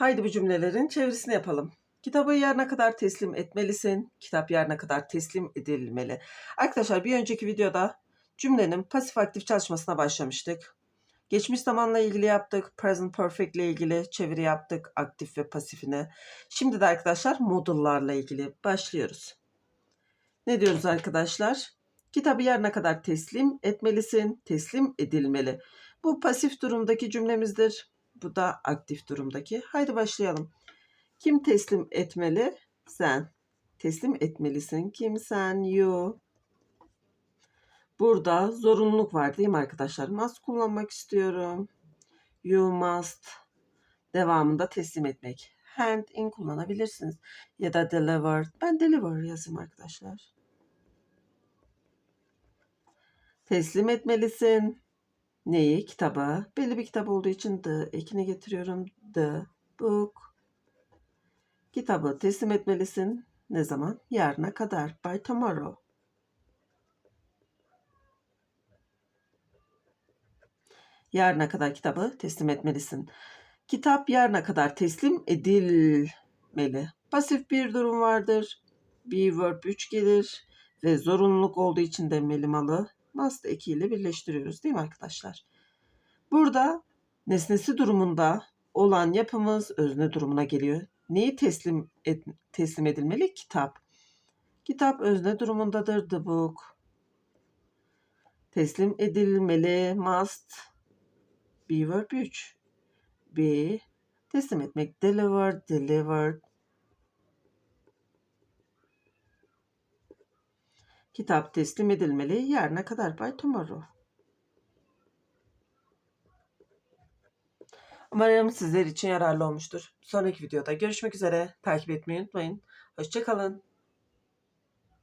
Haydi bu cümlelerin çevirisini yapalım. Kitabı yarına kadar teslim etmelisin. Kitap yarına kadar teslim edilmeli. Arkadaşlar bir önceki videoda cümlenin pasif aktif çalışmasına başlamıştık. Geçmiş zamanla ilgili yaptık. Present perfect ile ilgili çeviri yaptık. Aktif ve pasifine. Şimdi de arkadaşlar modullarla ilgili başlıyoruz. Ne diyoruz arkadaşlar? Kitabı yarına kadar teslim etmelisin. Teslim edilmeli. Bu pasif durumdaki cümlemizdir. Bu da aktif durumdaki. Haydi başlayalım. Kim teslim etmeli? Sen. Teslim etmelisin. Kim? Sen. You. Burada zorunluluk var değil mi arkadaşlar? Must kullanmak istiyorum. You must. Devamında teslim etmek. Hand in kullanabilirsiniz. Ya da deliver. Ben deliver yazayım arkadaşlar. Teslim etmelisin. Neyi? Kitabı. Belli bir kitap olduğu için the ekini getiriyorum. The book. Kitabı teslim etmelisin. Ne zaman? Yarına kadar. By tomorrow. Yarına kadar kitabı teslim etmelisin. Kitap yarına kadar teslim edilmeli. Pasif bir durum vardır. Be verb 3 gelir ve zorunluluk olduğu için de melimalı must ekiyle birleştiriyoruz değil mi arkadaşlar? Burada nesnesi durumunda olan yapımız özne durumuna geliyor. Neyi teslim et, teslim edilmeli? Kitap. Kitap özne durumundadır. The book. Teslim edilmeli. Must. Be verb 3. Be. Teslim etmek. Deliver. Delivered. Kitap teslim edilmeli. Yarına kadar by tomorrow. Umarım sizler için yararlı olmuştur. Sonraki videoda görüşmek üzere. Takip etmeyi unutmayın. Hoşçakalın.